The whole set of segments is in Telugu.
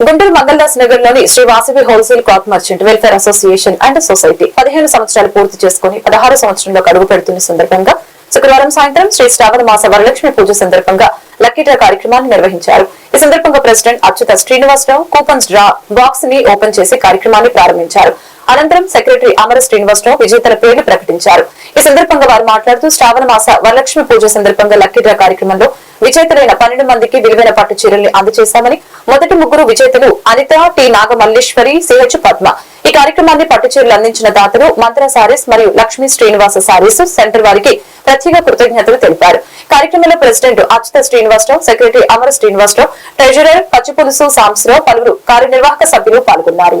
గుంటూరు మంగళదాస్ నగర్లోని Sri Vasavi wholesale cloth merchant welfare association and society పదిహేను సంవత్సరాలు పూర్తి చేసుకుని పదహారు సంవత్సరంలో అడుగు పెడుతున్న సందర్భంగా శుక్రవారం సాయంత్రం శ్రీ శ్రావణ మాస వరలక్ష్మి పూజ సందర్భంగా లక్కీ డ్రా కార్యక్రమాన్ని నిర్వహించారు. ఈ సందర్భంగా president Achyuta Srinivasarao coupons draw బాక్స్ని ఓపెన్ చేసి కార్యక్రమాన్ని ప్రారంభించారు. అనంతరం సెక్రటరీ అమర శ్రీనివాసరావు విజేతల పేర్లు ప్రకటించారు. ఈ సందర్భంగా వారు మాట్లాడుతూ శ్రావణ మాస వరలక్ష్మి పూజ సందర్భంగా లక్కీ డ్రా కార్యక్రమంలో విజేతలైన పన్నెండు మందికి విలువైన పట్టు చీరల్ని అందజేశామని మొదటి ముగ్గురు విజేతలు అనిత టి నాగమల్లేశ్వరి సిహెచ్ పద్మ. ఈ కార్యక్రమాన్ని పట్టు చీరలు అందించిన దాతలు మంత్ర సారీస్ మరియు లక్ష్మీ శ్రీనివాస సారీస్ సెంటర్ వారికి ప్రత్యేక కృతజ్ఞతలు తెలిపారు. కార్యక్రమంలో president Achyuta Srinivasarao secretary Amara Srinivasarao treasurer Pachipulusu Samsrao పలువురు కార్యనిర్వాహక సభ్యులు పాల్గొన్నారు.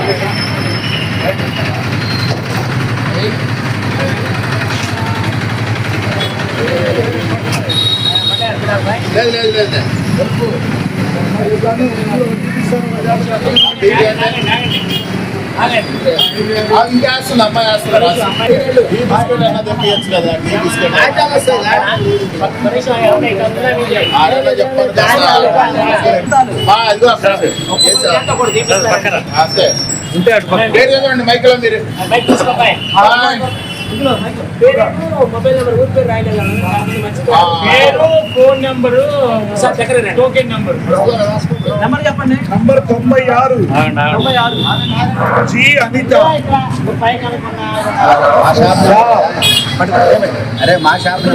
లేదు అమ్మాయి వేస్తున్నారు తెప్పించచ్చు కదా ఆడలో మైక్లో మీరు. పేరు phone number token number. Number చెప్పండి. నంబర్ తొంభై ఆరు. జి అనిత. అరే మా షాప్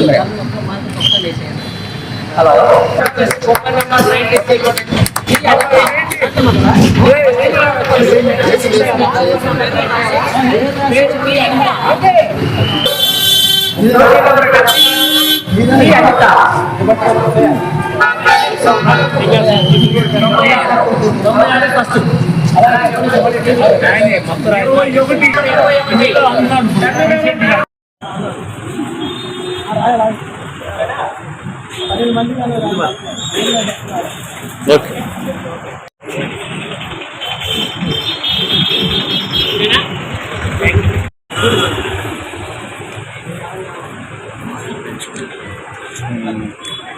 ఓకే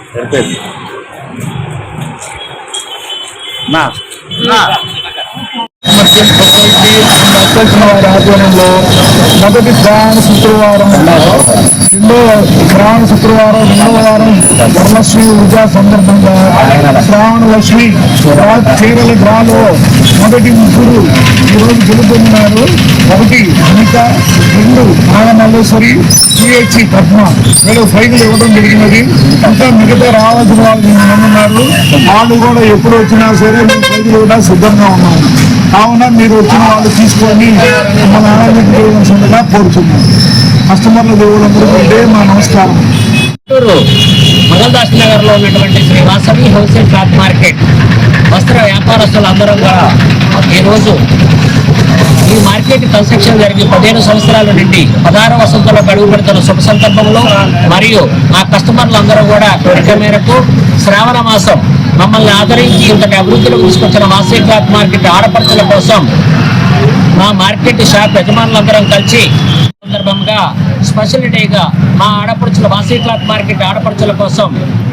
సొసైటీ వారి ఆధ్వర్యంలో మొదటి శ్రావణ శుక్రవారం. రెండో శుక్రవారం రెండవ వారం వరలక్ష్మి పూజ సందర్భంగా శ్రావణ లక్ష్మి చీరల డ్రాలో మొదటి ముగ్గురు ఈరోజు గెలుపొందినారు ఒకటి అనిత రెండు నాగమల్లేశ్వరి సిహెచ్సి పద్మ. వీళ్ళు ఫైనల్ ఇవ్వడం జరిగినది. ఇంకా మిగతా రావాల్సిన వాళ్ళు ఉన్నారు వాళ్ళు కూడా ఎప్పుడు వచ్చినా సరే మేము ఫైనల్ కూడా సిద్ధంగా ఉన్నాము. కావున మీరు వచ్చిన వాళ్ళు తీసుకొని మన ఆనందించవలసిందిగా కోరుతున్నాం కస్టమర్ల దేవులందరూ ఉంటే మా నమస్కారం. మగల్దాస్ నగర్లో ఉన్నటువంటి Sri Vasavi wholesale cloth market. వస్త్ర వ్యాపారస్తులందరూ కూడా ఈరోజు ఈ మార్కెట్ కన్స్ట్రక్షన్ జరిగి పదిహేను సంవత్సరాల నుండి పదహారు వసంతంలో అడుగు పెడుతున్న శుభ సందర్భంలో మరియు మా కస్టమర్లందరూ కూడా కోరిక మేరకు శ్రావణ మాసం మమ్మల్ని ఆదరించి ఇంతటి అభివృద్ధిలో తీసుకొచ్చిన వాసవి క్లాత్ మార్కెట్ ఆడపడుతుల కోసం మా మార్కెట్ షాప్ యజమానులందరం కలిసి సందర్భంగా స్పెషల్ డేగా మా ఆడపడుచుల వాసీ క్లాత్ మార్కెట్ ఆడపడుచుల కోసం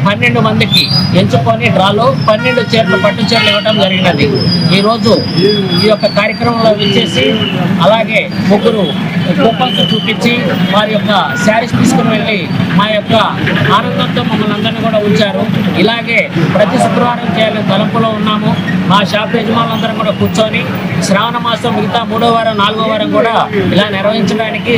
పన్నెండు మందికి ఎంచుకొని డ్రాలో పన్నెండు చీరలు పట్టు చీరలు ఇవ్వడం జరిగినది. ఈరోజు ఈ యొక్క కార్యక్రమంలో విచ్చేసి అలాగే ముగ్గురు కూపన్స్ చూపించి వారి యొక్క శారీస్ తీసుకుని వెళ్ళి మా యొక్క ఆనందంతో మమ్మల్ని అందరినీ కూడా ఉంచారు. ఇలాగే ప్రతి శుక్రవారం చేయాలని తలంపులో ఉన్నాము. మా షాప్ యజమానులందరం కూడా కూర్చొని శ్రావణ మాసం మిగతా మూడో వారం నాలుగో వారం కూడా ఇలా నిర్వహించడానికి